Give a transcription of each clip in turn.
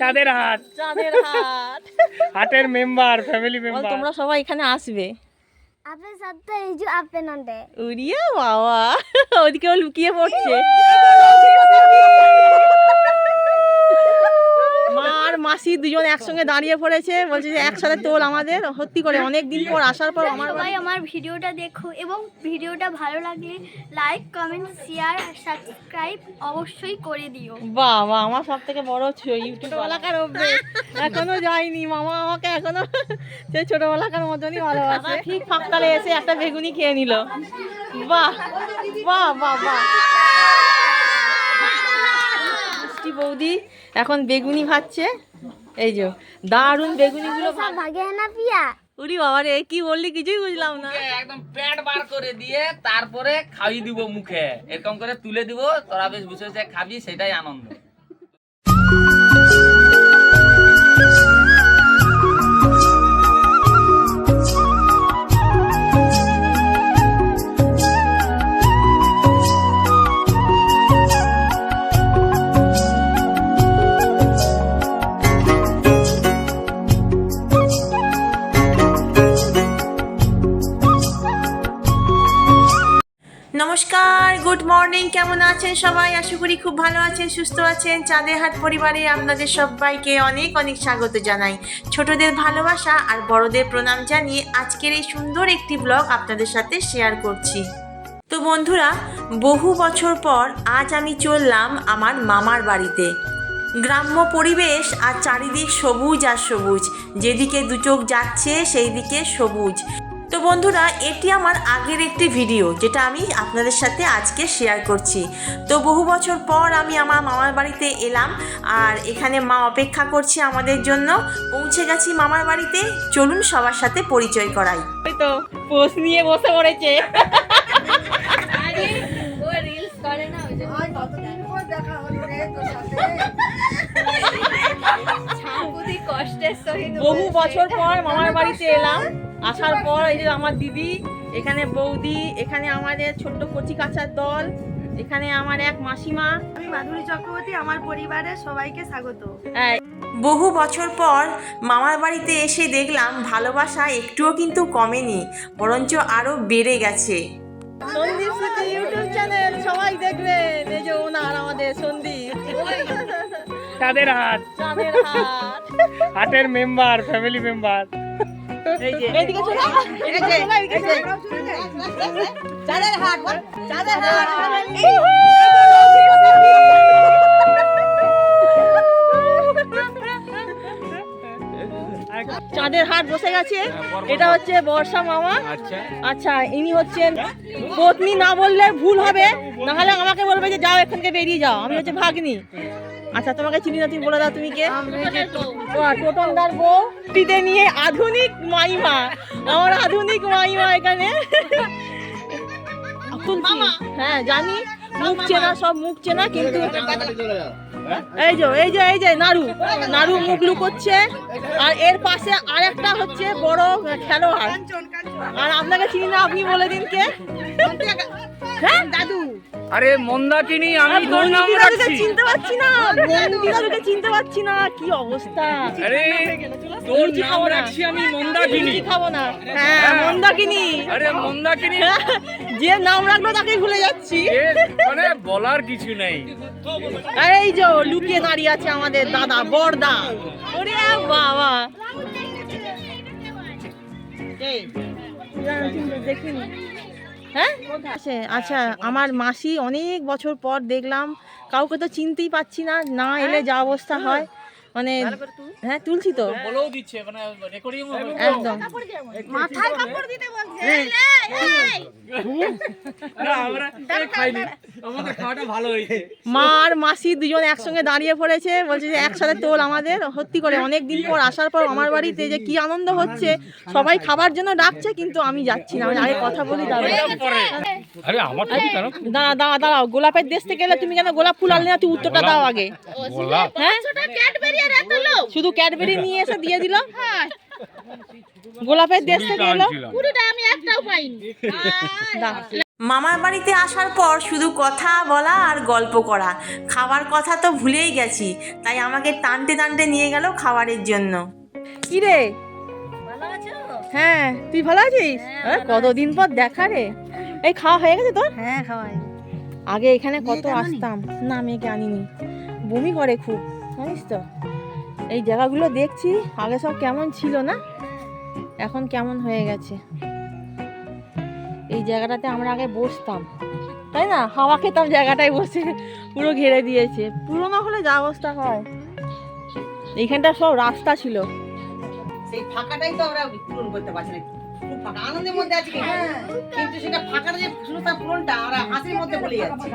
চাঁদের হাট চাঁদের হাট হাটের মেম্বার ফ্যামিলি বল, মেম্বার তোমরা সবাই এখানে আসবে। আপে সাথে এই যে আপনি নন্দে উড়িয়া বাবা। ওদিকে লুকিয়ে পড়ছে মা আর মাসি দুজন একসঙ্গে দাঁড়িয়ে পড়েছে বলছে যে একসাথে তোল আমাদের। সত্যি করে অনেক দিন পর আসার পর আমার সবাই আমার ভিডিওটা দেখো এবং ভিডিওটা ভালো লাগলে লাইক কমেন্ট শেয়ার আর সাবস্ক্রাইব অবশ্যই করে দিও। বাবা আমার সব থেকে বড় ছোটবেলাকার অভ্যেস। এখনও যায়নি মামা আমাকে এখনও সেই ছোটবেলাকার মতনই ভালোবাসে। ঠিক ফাঁকতালে এসে একটা বেগুনি খেয়ে নিল। বাহ বাহ বাহ বাহ। বৌদি এখন বেগুনি ভাজছে। এই যে দারুণ বেগুনি গুলো ভাগে না পিয়া? উড়ি বাবা রে কি বললি? কিছুই বুঝলাম না। একদম প্যাট বার করে দিয়ে তারপরে খাইয়ে দিব মুখে। এরকম করে তুলে দিব তোরা বেশ বসে বসে খাবি সেটাই আনন্দ। নমস্কার গুড মর্নিং কেমন আছেন সবাই? আশা করি খুব ভালো আছেন, সুস্থ আছেন। চাঁদের হাট পরিবারে আপনাদের সবাইকে অনেক অনেক স্বাগত জানাই। ছোটদের ভালোবাসা আর বড়দের প্রণাম জানিয়ে আজকের এই সুন্দর একটি ব্লগ আপনাদের সাথে শেয়ার করছি। তো বন্ধুরা, বহু বছর পর আজ আমি চললাম আমার মামার বাড়িতে। গ্রাম্য পরিবেশ আর চারিদিক সবুজ আর সবুজ। যেদিকে দু চোখ যাচ্ছে সেই দিকে সবুজ। তো বন্ধুরা এটি আমার আগের একটি ভিডিও যেটা আমি আপনাদের সাথে আজকে শেয়ার করছি। তো বহু বছর পর আমি আমার মামার বাড়িতে এলাম আর এখানে মা অপেক্ষা করছে আমাদের জন্য। পৌঁছে গেছি মামার বাড়িতে। চলুন সবার সাথে পরিচয় করাই। তো পোষ নিয়ে বসে পড়েছে। বহু বছর পর মামার বাড়িতে এলাম। আসার পর এই যে আমার দিদি এখানে বৌদি এখানে আমাদের ছোট্ট কচি কাচার দল এখানে আমার এক মাসিমা। আমি মাধুরী চক্রবর্তী আমার পরিবারের সবাইকে স্বাগত। হ্যাঁ, বহু বছর পর মামার বাড়িতে এসে দেখলাম ভালোবাসা একটুও কিন্তু কমেনি বরঞ্চ আরও বেড়ে গেছে। সন্দীপ স্মৃতি ইউটিউব চ্যানেল সবাই দেখবেন। এই যে ওনার আমাদের সন্দীপ। চাঁদের হাট চাঁদের হাট হাটের মেম্বার ফ্যামিলি মেম্বার। চাঁদের হাট চাঁদের হাট। চাঁদের হাট বসে গেছে। এটা হচ্ছে বর্ষা মামা। আচ্ছা। আচ্ছা ইনি হচ্ছেন পত্নী না বললে ভুল হবে। নাহলে আমাকে বলবে যে যাও এখান থেকে বেরিয়ে যাও। আমি হচ্ছে ভাগ্নি। আচ্ছা তোমাকে চিনি না তুমি বলে দাও তুমি কে? টোটনদার বউ। টিতে নিয়ে আধুনিক মাইমা। আমার আধুনিক মাইমা এখানে। হ্যাঁ জানি। মুখ চেনা সব মুখ চেনা কিন্তু এই যে এই যে এই যে নাড়ু নাড়ু মুখ লুকোচ্ছে। আর এর পাশে আরেকটা হচ্ছে বড় খেলোয়াড়। আর আপনাকে চিনি না আপনি বলে দিন কে? হ্যাঁ? দাদু। আরে মন্দাকিনী আমি তোর নাম রাখছি। চিনতে পারছি না। বন্দিরা তোকে চিনতে পারছি না। কি অবস্থা? আরে তোর নাম রাখছি আমি মন্দাকিনী। লুচি খাব না। হ্যাঁ মন্দাকিনী। আরে মন্দাকিনী। যে নাম রাখল তাকে ভুলে যাচ্ছি। মানে বলার কিছু নেই। আর এই যে লুকিয়ে দাঁড়িয়ে আছে আমাদের দাদা বড়দা। ওরে বাবা। এই, দেখিনি। হ্যাঁ? আচ্ছা আমার মাসি অনেক বছর পর দেখলাম কাউকে তো চিনতেই পাচ্ছি না না এলে যা অবস্থা হয়। মানে হ্যাঁ তুলছি তো। দিচ্ছে মানে রেকর্ডিং একদম। মাথায় কাপড় দিতে বলছে আমরা খাইনি। আমাদের খাওয়াটা ভালো হয়েছে। মা আর মাসি দুজন একসঙ্গে দাঁড়িয়ে পড়েছে বলছে যে একসাথে তোল আমাদের। সত্যি করে অনেক দিন পর আসার পর আমার বাড়িতে যে কি আনন্দ হচ্ছে সবাই খাবার জন্য ডাকছে কিন্তু আমি যাচ্ছি না। আমি আগে কথা বলি দাঁড়া কেন? দাঁড়া দাঁড়া দাঁড়াও। গোলাপের দেশ থেকে এলে তুমি কেন গোলাপ ফুল আনলে না তুই উত্তরটা দাও আগে। হ্যাঁ? শুধু ক্যাডবেরি নিয়ে এসে দিয়ে দিল গোলাপের দেশ থেকে এলো। আনছিলাম। দাও। মামার বাড়িতে আসার পর শুধু কথা বলা আর গল্প করা। খাবার কথা তো ভুলেই গেছি তাই আমাকে টানতে টানতে নিয়ে গেল খাবারের জন্য। কি রে হ্যাঁ তুই ভালো আছিস? আরে, কতদিন পর দেখা রে। এই খাওয়া হয়ে গেছে তোর? হ্যাঁ খাওয়াই আগে এখানে কত আসতাম। না মেয়েকে আনিনি। বমি করে খুব জানিস তো? এই জায়গাগুলো দেখছি আগে সব কেমন ছিল না? এখন কেমন হয়ে গেছে? এই জায়গাটাতে আমরা আগে বসতাম। তাই না? হাওয়া খেতাম জায়গাটায় বসে পুরো ঘিরে দিয়েছে। পুরোনো হলে যা অবস্থা হয়। এইখানটা সব রাস্তা ছিল। সেই ফাঁকাটাই তো আমরা পূরণ করতে পারছি না। খুব ফাঁকা। আনন্দের মধ্যে আছি কিন্তু। কিন্তু সেটা ফাঁকাটা যে শুধু পূরণটা আমরা হাসির মধ্যে ভুলে যাচ্ছি।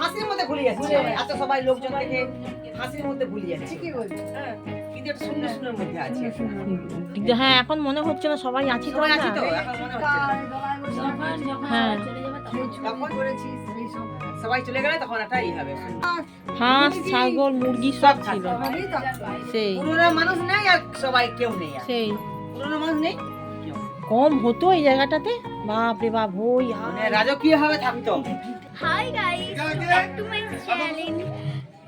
হাসির মধ্যে ভুলে যাচ্ছি। এত সবাই লোকজন থেকে হাসির মধ্যে ভুলে যাচ্ছি হ্যাঁ, কিন্তু একটা শূন্য শূন্যের মধ্যে। আছি হ্যাঁ এখন মনে হচ্ছে না সবাই আছি তো সবাই আছি তো? এখন মনে হচ্ছে হ্যাঁ। সবাই চলে গেলে তখন একটা হবে হাঁস ছাগল মুরগি সব ছিল। সেই। পুরোনো মানুষ নেই আর সবাই কেউ নেই সেই। পুরোনো মানুষ নেই কম হতো এই জায়গাটাতে? বাপ রে বাপ হই হায়। মানে রাজকীয় ভাবে থাকতো। Hi guys back to my channel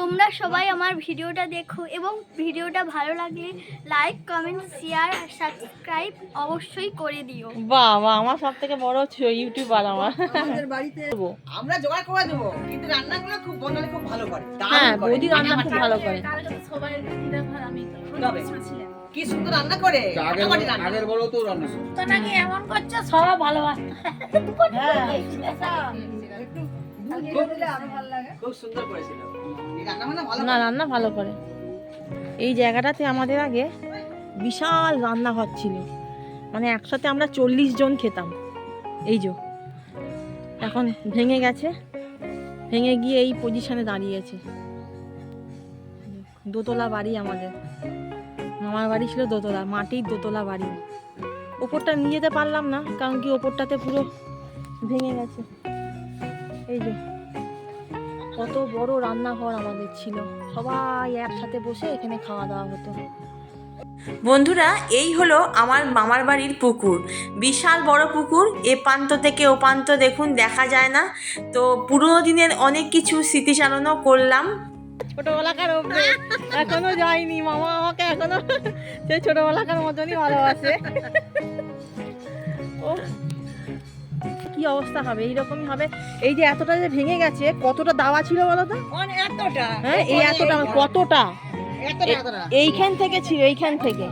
তোমরা সবাই আমার ভিডিওটা দেখো এবং ভিডিওটা ভালো লাগলে লাইক কমেন্ট শেয়ার আর সাবস্ক্রাইব অবশ্যই করে দিও। বাহ বাহ আমার সব থেকে বড় ইউটিউবার আমার। করব। আমরা জোগাড় করে দেবো কিন্তু রান্নাগুলো খুব বনালে খুব ভালো করে হ্যাঁ বৌদি রান্না খুব ভালো করে। তবে কি সুন্দর রান্না করে ফাটাফাটি রান্না। আগের বড় তো রান্না খুব সুন্দর করেছিল। না রান্না ভালো করে। এই জায়গাটাতে আমাদের আগে বিশাল রান্নাঘর ছিল। মানে একসাথে আমরা চল্লিশ জন খেতাম। এই যে এখন ভেঙে গেছে। ভেঙে গিয়ে এই পজিশনে দাঁড়িয়েছে দোতলা বাড়ি আমাদের। মামার বাড়ি ছিল দোতলা মাটির দোতলা বাড়ি। ওপরটা নিয়ে যেতে পারলাম না কারণ কি ওপরটাতে পুরো ভেঙে গেছে। এই যে কত বড় রান্নাঘর আমাদের ছিল। সবাই একসাথে বসে এখানে খাওয়া দাওয়া হতো। বন্ধুরা এই হলো আমার মামার বাড়ির পুকুর। বিশাল বড় পুকুর এ প্রান্ত থেকে ও প্রান্ত দেখুন দেখা যায় না। তো পুরোনো দিনের অনেক কিছু স্মৃতিচারণও করলাম। ছোটবেলাকার অভ্যেস। এখনও যায়নি মামা আমাকে এখনও। সেই ছোটবেলাকার মতনই ভালোবাসে। ও অবস্থা হবে এইরকমই হবে। এই যে এতটা যে ভেঙে গেছে কতটা দাওয়া ছিল বলো তো? এতটা। হ্যাঁ এই এতটা কতটা? এইখান থেকে ছিল এইখান থেকে।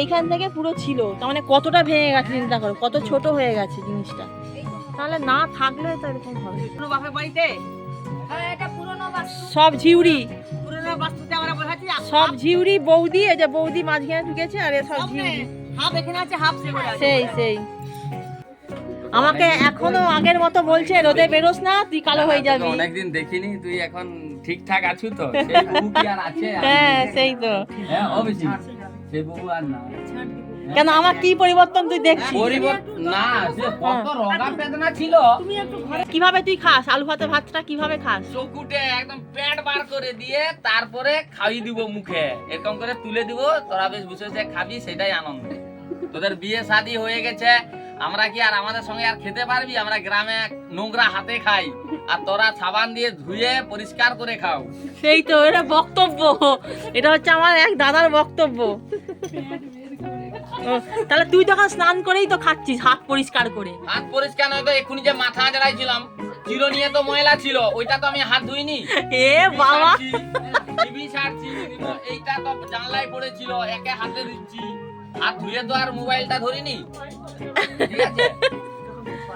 এইখান থেকে। পুরো ছিল। তার মানে কতটা ভেঙে গেছে চিন্তা করো কত ছোট হয়ে গেছে জিনিসটা। তাহলে না থাকলে তো এরকম হবে। পুরো বাপের বাড়িতে? সব বাস্তুতে আমরা বসাচ্ছি সব ঝিউড়ি বৌদি এই যে বৌদি মাঝখানে ঢুকেছে আর এ সব ঝিউড়ি। হাফ এখানে আছে হাফ সেই সেই। আমাকে এখনও আগের মতো বলছে রোদে বেরোস না তুই কালো হয়ে যাবি। অনেকদিন দেখিনি তুই এখন ঠিকঠাক আছো তো? সেই বহু আর আছে? হ্যাঁ সেই তো। হ্যাঁ অবশ্যই। সেই বহু আর না। কেন আমার কি পরিবর্তন তুই দেখছিস? পরিবর্তন না সে কত রগা বেদনা ছিল। কীভাবে তুই খাস? আলু ভাতে ভাতটা কীভাবে খাস? চকুটে একদম পেট বার করে দিয়ে তারপরে খাইয়ে দিব মুখে। এরকম করে তুলে দিব তোরা বেশ বসে খাবি সেটাই আনন্দ। তোদের বিয়ে শাদী হয়ে গেছে আমরা কি আর আমাদের সঙ্গে আর খেতে পারবি? আমরা গ্রামে নোংরা হাতে খাই আর তোরা সাবান দিয়ে ধুয়ে পরিষ্কার করে খাও। সেই তো এটা বক্তব্য। এটা হচ্ছে আমার এক দাদার বক্তব্য। তাহলে তুই তখন স্নান করেই তো খাচ্ছিস হাত পরিষ্কার করে। হাত পরিষ্কার নয় তো এক্ষুনি যে মাথা জড়াইছিলাম চিরো নিয়ে তো ময়লা ছিল ওইটা তো আমি হাত ধুইনি। এ বাবা। টিভি ছাড়ছি এইটা তো জানলায় পড়েছিল একে হাতে দিচ্ছি।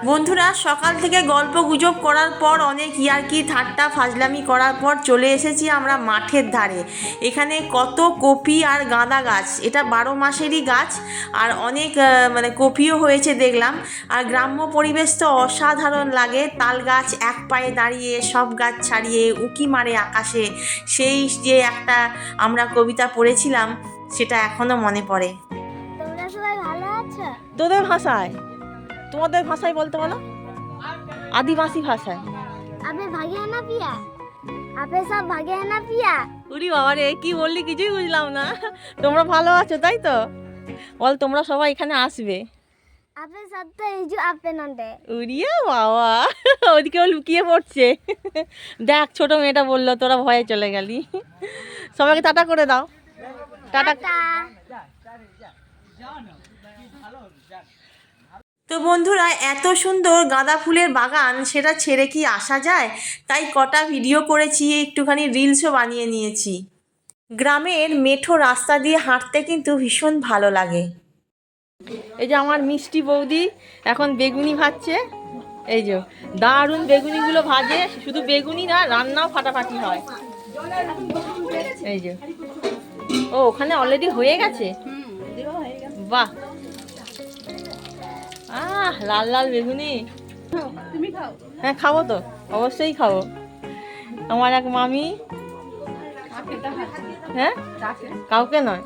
বন্ধুরা, সকাল থেকে গল্প গুজব করার পর অনেক ইয়ার্কি, ঠাট্টা, ফাজলামি করার পর চলে এসেছি আমরা মাঠের ধারে। এখানে কত কপি আর গাঁদা গাছ, এটা বারো মাসেরই গাছ, আর অনেক মানে কপিও হয়েছে দেখলাম। আর গ্রাম্য পরিবেশ তো অসাধারণ লাগে, তাল গাছ এক পায়ে দাঁড়িয়ে, সব গাছ ছাড়িয়ে, উকি মারে আকাশে। সেই যে একটা আমরা কবিতা পড়েছিলাম, সেটা এখনও মনে পড়ে। তোদের ভাষায়। তোমাদের ভাষায় বলতে বলো। আদিবাসী ভাষায়। আবে ভাগে না পিয়া? আপে সব ভাগে না পিয়া? উরি বাবা রে কি বললি কিছুই বুঝলাম না। তোমরা ভালো আছো তাই তো? বল তোমরা সবাই এখানে আসবে। আপেল সাথে এই যে আপেল আনতে উড়িয়ে বাবা ওদিকেও লুকিয়ে পড়ছে। দেখ ছোট মেয়েটা বলল তোরা ভয়ে চলে গেলি। সবাইকে টাটা করে দাও। টাটা। তো বন্ধুরা এত সুন্দর গাঁদা ফুলের বাগান সেটা ছেড়ে কি আসা যায়? তাই কটা ভিডিও করেছি একটুখানি রিলসও বানিয়ে নিয়েছি। গ্রামের মেঠো রাস্তা দিয়ে হাঁটতে কিন্তু ভীষণ ভালো লাগে। এই যে আমার মিষ্টি বৌদি এখন বেগুনি ভাজছে। এই যে দারুণ বেগুনিগুলো ভাজে শুধু বেগুনি না রান্নাও ফাটাফাটি হয়। এই যে ও ওখানে অলরেডি হয়ে গেছে। বাহ আহ লাল লাল বেগুনি। হ্যাঁ খাব তো অবশ্যই খাব। আমার এক মামি হ্যাঁ? কাউকে নয়।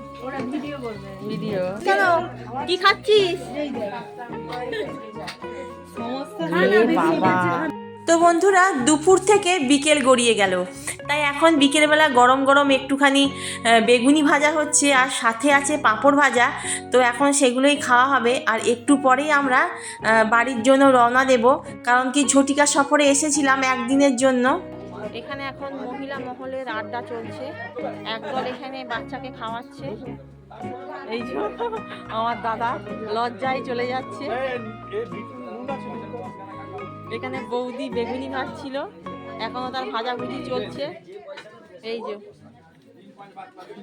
ভিডিও কেন? কি খাচ্ছিস? তো বন্ধুরা দুপুর থেকে বিকেল গড়িয়ে গেল। তাই এখন বিকেলবেলা গরম গরম একটুখানি বেগুনি ভাজা হচ্ছে আর সাথে আছে পাঁপড় ভাজা তো এখন সেগুলোই খাওয়া হবে আর একটু পরেই আমরা বাড়ির জন্য রওনা দেব কারণ কি ঝটিকা সফরে এসেছিলাম একদিনের জন্য এখানে এখন মহিলা মহলের আড্ডা চলছে একদল এখানে বাচ্চাকে খাওয়াচ্ছে এই যে আমার দাদা লজ্জায় চলে যাচ্ছে এখানে বৌদি বেগুনি ভাজছিল এখনও তার ভাজাভুজি চলছে। এই যে,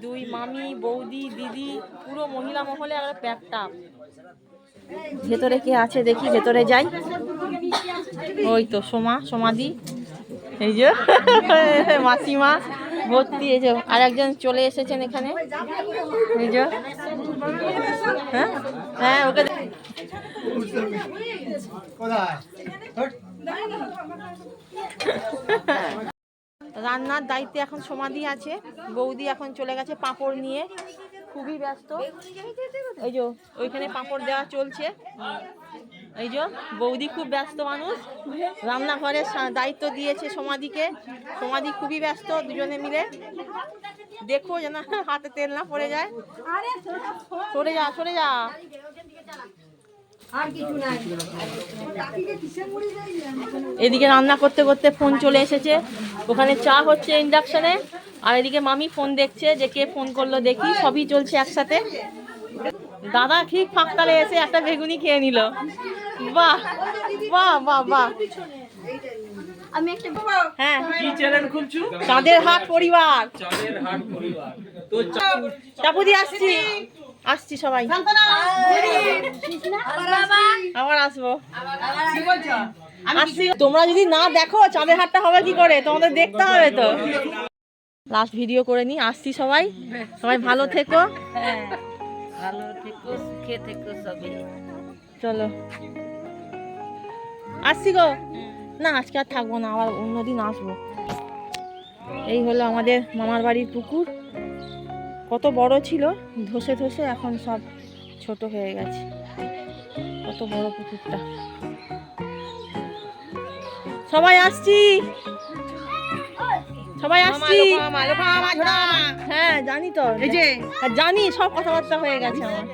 দুই মামি, বৌদি, দিদি, পুরো মহিলা মহলে আর প্যাকটা। ভেতরে কে আছে দেখি, ভেতরে যাই। ওই তো সোমা সমাধি এই যে, মাসিমা, ভর্তি, এই যে, আর একজন চলে এসেছেন এখানে। এই যে হ্যাঁ? হ্যাঁ ওকে রান্নার দায়িত্বে এখন সমাধি আছে। বৌদি এখন চলে গেছে পাঁপড় নিয়ে। খুবই ব্যস্ত। এই যে, ওইখানে পাঁপড় দেওয়া চলছে। এই যে, বৌদি খুব ব্যস্ত মানুষ। রান্নাঘরের দায়িত্ব দিয়েছে সমাধিকে। সমাধি খুবই ব্যস্ত দুজনে মিলে। দেখো যেন হাতে তেল না পড়ে যায়। সরে যা সরে যা। এদিকে রান্না করতে করতে ফোন চলে এসেছে। ওখানে চা হচ্ছে ইন্ডাকশনে। আর এদিকে মামি ফোন দেখছে যে কে ফোন করল দেখি সবই চলছে একসাথে। দাদা ঠিক ফাঁকতালে এসে একটা বেগুনি খেয়ে নিল। বাহ বাহ বাহ বাহ। আমি একটা হ্যাঁ। কি চ্যানেল খুলছু? চাঁদের হাট পরিবার। চাঁদের হাট পরিবার। তো চাপুদি আসছি। আসছি সবাই। আবার আসব। তোমরা যদি না দেখো চাঁদের হাটটা হবে কি করে? তোমাদের দেখতে হবে তো। লাস্ট ভিডিও করে নি আসছি সবাই। সবাই ভালো থেকো। ভালো থেকো সুখে থেকো সবই চলো। আসছি গো। না আজকে আর থাকব না আবার অন্যদিন আসব। এই হলো আমাদের মামার বাড়ির পুকুর। কত বড় ছিল ধসে ধসে এখন সব ছোট হয়ে গেছে। কত বড় পুকুরটা। সবাই আসছি। সবাই আসছি। হ্যাঁ জানি তো। এই যে। জানি সব কথাবার্তা হয়ে গেছে আমার।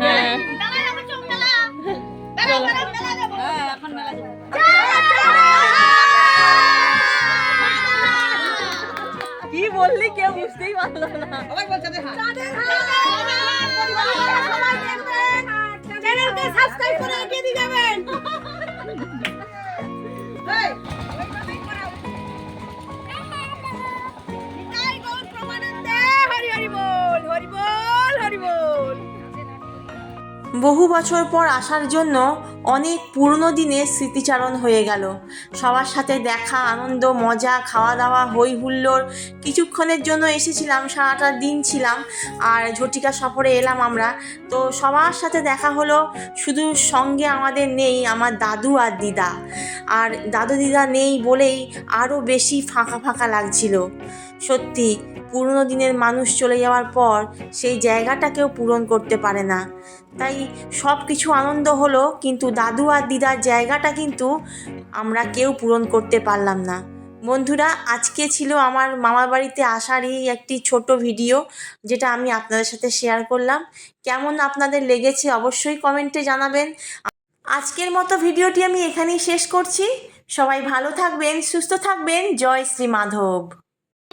হ্যাঁ। বুঝতেই পারল না সবাই বলছে যে হ্যাঁ চ্যানেলকে সাবস্ক্রাইব করে এগিয়ে দিয়ে যাবেন বহু বছর পর আসার জন্য অনেক পুরনো দিনের স্মৃতিচারণ হয়ে গেল। সবার সাথে দেখা, আনন্দ, মজা খাওয়া দাওয়া হই হুল্লোড় কিছুক্ষণের জন্য এসেছিলাম, সারাটা দিন ছিলাম, আর ঝটিকা সফরে এলাম আমরা। তো সবার সাথে দেখা হলো, শুধু সঙ্গে আমাদের নেই, আমার দাদু আর দিদা। আর দাদু দিদা নেই বলেই আরও বেশি ফাঁকা ফাঁকা লাগছিল। সত্যি, পুরনো দিনের মানুষ চলে যাওয়ার পর সেই জায়গাটাকেও পূরণ করতে পারে না। তাই সব কিছু আনন্দ হলো, কিন্তু দাদু আর দিদার জায়গাটা কিন্তু আমরা কেউ পূরণ করতে পারলাম না। বন্ধুরা, আজকে ছিল আমার মামার বাড়িতে আসারই একটি ছোট ভিডিও, যেটা আমি আপনাদের সাথে শেয়ার করলাম। কেমন আপনাদের লেগেছে অবশ্যই কমেন্টে জানাবেন। আজকের মতো ভিডিওটি আমি এখানেই শেষ করছি। সবাই ভালো থাকবেন, সুস্থ থাকবেন। জয় শ্রী মাধব।